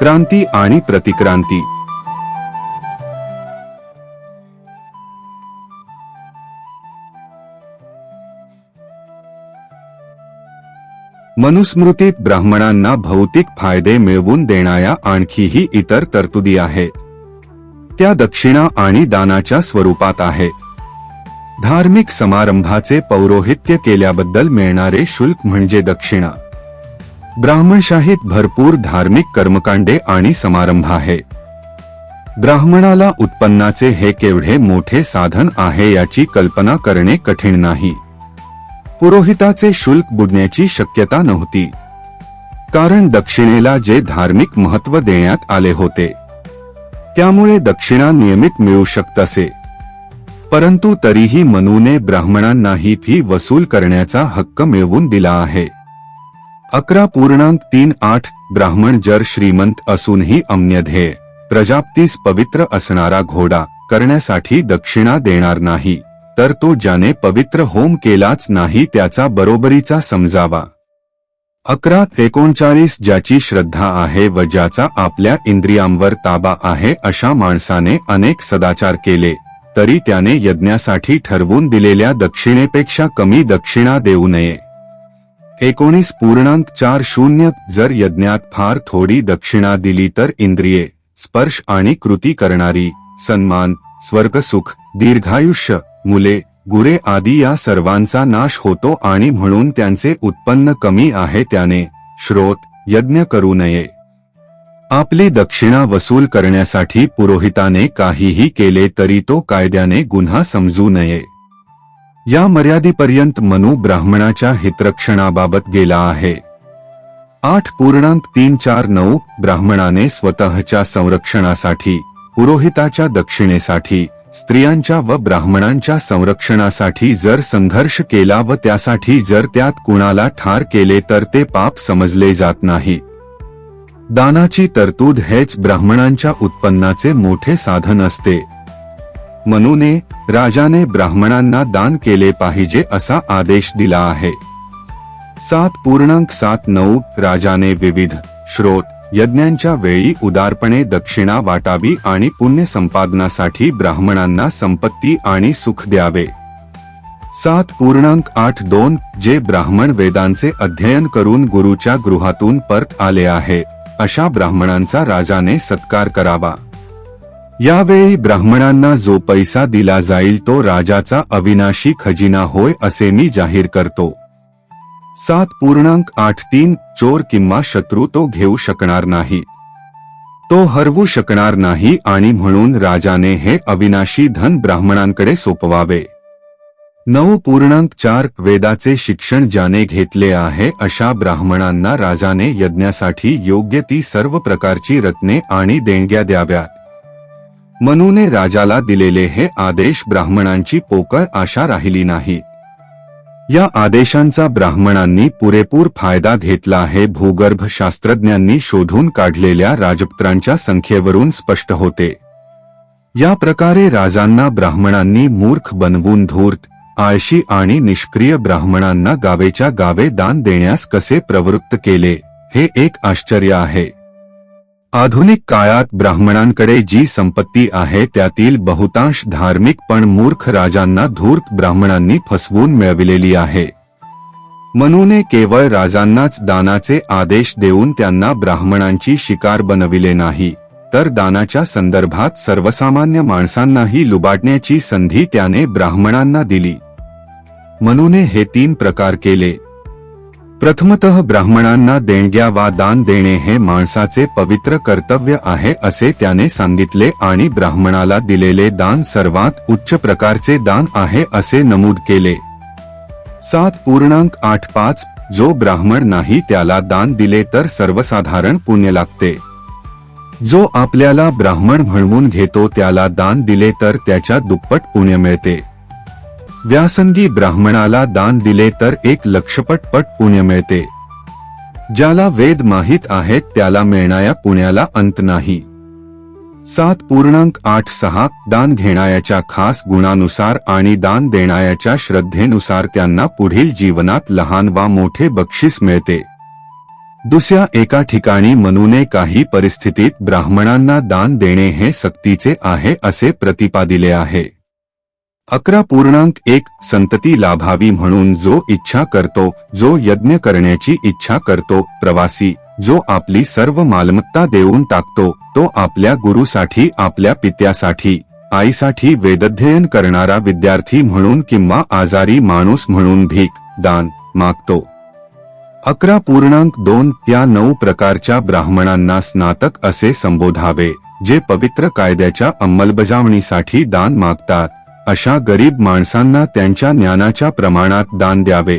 क्रांती आणि प्रतिक्रांती. मनुस्मृतीत ब्राह्मणांना भौतिक फायदे मिळवून देणाऱ्या आणखीही इतर तरतुदी आहे. त्या दक्षिणा आणि दानाच्या स्वरूपात आहे. धार्मिक समारंभाचे पौरोहित्य केल्याबद्दल मिळणारे शुल्क म्हणजे दक्षिणा. ब्राह्मणशाहीत भरपूर धार्मिक कर्मकांडे आणि समारंभ आहेत ब्राह्मणाला उत्पन्नाचे हे केवढे मोठे साधन आहे याची कल्पना करणे कठीण नाही. पुरोहिताचे शुल्क बुडण्याची शक्यता नव्हती. कारण दक्षिणेला जे धार्मिक महत्त्व देण्यात आले होते त्यामुळे दक्षिणा नियमित मिळू शकत असे परंतु तरीही मनूने ब्राह्मणांनाही फी वसूल करण्याचा हक्क मिळवून दिला आहे. अकरा पूर्णांक तीन आठ ब्राह्मण जर श्रीमंत असूनही अम्यध्येय प्रजाप्तीस पवित्र असणारा घोडा करण्यासाठी दक्षिणा देणार नाही. तर तो ज्याने पवित्र होम केलाच नाही त्याचा बरोबरीचा समजावा. अकरा एकोणचाळीस ज्याची श्रद्धा आहे व ज्याचा आपल्या इंद्रियांवर ताबा आहे अशा माणसाने अनेक सदाचार केले तरी त्याने यज्ञासाठी ठरवून दिलेल्या दक्षिणेपेक्षा कमी दक्षिणा देऊ नये. एकोणीस पूर्णांक चार शून्य जर यज्ञात फार थोडी दक्षिणा दिली तर इंद्रिये स्पर्श आणि कृती करणारी सन्मान स्वर्गसुख दीर्घायुष्य मुले गुरे आदी या सर्वांचा नाश होतो आणि म्हणून त्यांचे उत्पन्न कमी आहे त्याने श्रोत यज्ञ करू नये. आपली दक्षिणा वसूल करण्यासाठी पुरोहिताने काहीही केले तरी तो कायद्याने गुन्हा समजू नये. या मर्यादेपर्यंत मनु ब्राह्मणाच्या हितरक्षणाबाबत गेला आहे. आठ पूर्णांक तीन चार नऊ ब्राह्मणाने स्वतःच्या संरक्षणासाठी पुरोहिताच्या दक्षिणेसाठी स्त्रियांच्या व ब्राह्मणांच्या संरक्षणासाठी जर संघर्ष केला व त्यासाठी जर त्यात कुणाला ठार केले तर ते पाप समजले जात नाही. दानाची तरतूद हेच ब्राह्मणांच्या उत्पन्नाचे मोठे साधन असते. मनूने राजाने ब्राह्मणांना दान केले पाहिजे असा आदेश दिला आहे. सात पूर्णांक सात नऊ राजाने विविध श्रोत यज्ञांच्या वेळी उदारपणे दक्षिणा वाटावी आणि पुण्य संपादनासाठी ब्राह्मणांना संपत्ती आणि सुख द्यावे. सात पूर्णांक आठ दोन जे ब्राह्मण वेदांचे अध्ययन करून गुरुच्या गृहातून परत आले आहे अशा ब्राह्मणांचा राजाने सत्कार करावा. यावेळी ब्राह्मणांना जो पैसा दिला जाईल तो राजाचा अविनाशी खजिना होय असे मी जाहीर करतो. सात पूर्णांक आठ तीन चोर किंवा शत्रू तो घेऊ शकणार नाही. तो हरवू शकणार नाही आणि म्हणून राजाने हे अविनाशी धन ब्राह्मणांकडे सोपवावे. नऊ पूर्णांक चार वेदाचे शिक्षण ज्याने घेतले आहे अशा ब्राह्मणांना राजाने यज्ञासाठी योग्य ती सर्व प्रकारची रत्ने आणि देणग्या द्याव्यात. मनूने राजाला दिलेले हे आदेश ब्राह्मणांची पोकळ आशा राहिली नाही. या आदेशांचा ब्राह्मणांनी पुरेपूर फायदा घेतला आहे भूगर्भशास्त्रज्ञांनी शोधून काढलेल्या राजपुत्रांच्या संख्येवरून स्पष्ट होते. या प्रकारे राजांना ब्राह्मणांनी मूर्ख बनवून धूर्त आळशी आणि निष्क्रिय ब्राह्मणांना गावेच्या गावे दान देण्यास कसे प्रवृत्त केले हे एक आश्चर्य आहे. आधुनिक काळात ब्राह्मणांकडे जी संपत्ती आहे त्यातील बहुतांश धार्मिक पण मूर्ख राजांना धूर्त ब्राह्मणांनी फसवून मिळविलेली आहे. मनूने केवळ राजांनाच दानाचे आदेश देऊन त्यांना ब्राह्मणांची शिकार बनविले नाही तर दानाच्या संदर्भात सर्वसामान्य माणसांनाही लुबाडण्याची संधी त्याने ब्राह्मणांना दिली. मनूने हे तीन प्रकार केले. प्रथमतः ब्राह्मणांना देणग्या वा दान देणे हे माणसाचे पवित्र कर्तव्य आहे असे त्याने सांगितले आणि ब्राह्मणाला दिलेले दान सर्वात उच्च प्रकारचे दान आहे असे नमूद केले. सात पूर्णांक आठ पाच जो ब्राह्मण नाही त्याला दान दिले तर सर्वसाधारण पुण्य लागते. जो आपल्याला ब्राह्मण म्हणवून घेतो त्याला दान दिले तर त्याच्या दुप्पट पुण्य मिळते. व्यासंगी ब्राह्मणाला दान दिले तर एक लक्षपट पट पुण्य मिळते. ज्याला वेद माहीत आहेत त्याला मिळणाऱ्या पुण्याला अंत नाही. सात पूर्णांक आठ सहा दान घेणाऱ्याच्या खास गुणानुसार आणि दान देणाऱ्याच्या श्रद्धेनुसार त्यांना पुढील जीवनात लहान वा मोठे बक्षीस मिळते. दुसऱ्या एका ठिकाणी मनूने काही परिस्थितीत ब्राह्मणांना दान देणे हे सक्तीचे आहे असे प्रतिपादिले आहे. अकरा पूर्णांक एक संतती लाभावी म्हणून जो इच्छा करतो जो यज्ञ करण्याची इच्छा करतो प्रवासी जो आपली सर्व मालमत्ता देऊन टाकतो तो आपल्या गुरुसाठी आपल्या पित्यासाठी आईसाठी वेदध्ययन करणारा विद्यार्थी म्हणून किंवा आजारी माणूस म्हणून भीक दान मागतो. अकरा पूर्णांक दोन त्या नऊ प्रकारच्या ब्राह्मणांना स्नातक असे संबोधावे जे पवित्र कायद्याच्या अंमलबजावणीसाठी दान मागतात. अशा गरीब माणसांना त्यांच्या ज्ञानाच्या प्रमाणात दान द्यावे.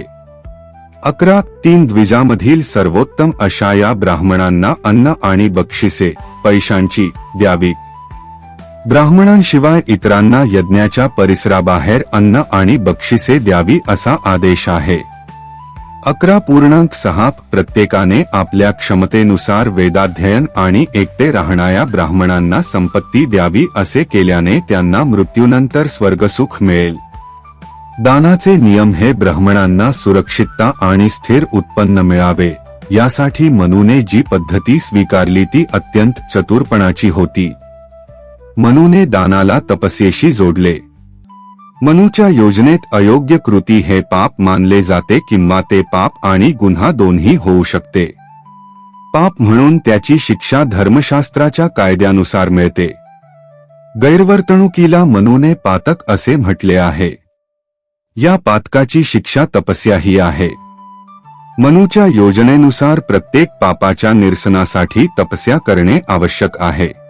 अकरा तीन द्विजामधील सर्वोत्तम अशा या ब्राह्मणांना अन्न आणि बक्षिसे पैशांची द्यावी. ब्राह्मणांशिवाय इतरांना यज्ञाच्या परिसराबाहेर अन्न आणि बक्षिसे द्यावी असा आदेश आहे. अकरा पूर्णांक सहा प्रत्येकाने आपल्या क्षमतेनुसार वेदाध्ययन आणि एकटे राहणाऱ्या ब्राह्मणांना संपत्ती द्यावी असे केल्याने त्यांना मृत्यूनंतर स्वर्गसुख मिळेल. दानाचे नियम हे ब्राह्मणांना सुरक्षितता आणि स्थिर उत्पन्न मिळावे यासाठी मनूने जी पद्धती स्वीकारली ती अत्यंत चतुरपणाची होती. मनूने दानाला तपस्येशी जोडले. मनूच्या योजनेत अयोग्य कृती हे पाप मानले जाते किंवा ते पाप आणि गुन्हा दोन्ही होऊ शकते. पाप म्हणून त्याची शिक्षा धर्मशास्त्राच्या कायद्यानुसार मिळते. गैरवर्तणुकीला मनूने पातक असे म्हटले आहे. या पातकाची शिक्षा तपस्या ही आहे. मनूच्या योजनेनुसार प्रत्येक पापाच्या निरसनासाठी तपस्या करणे आवश्यक आहे.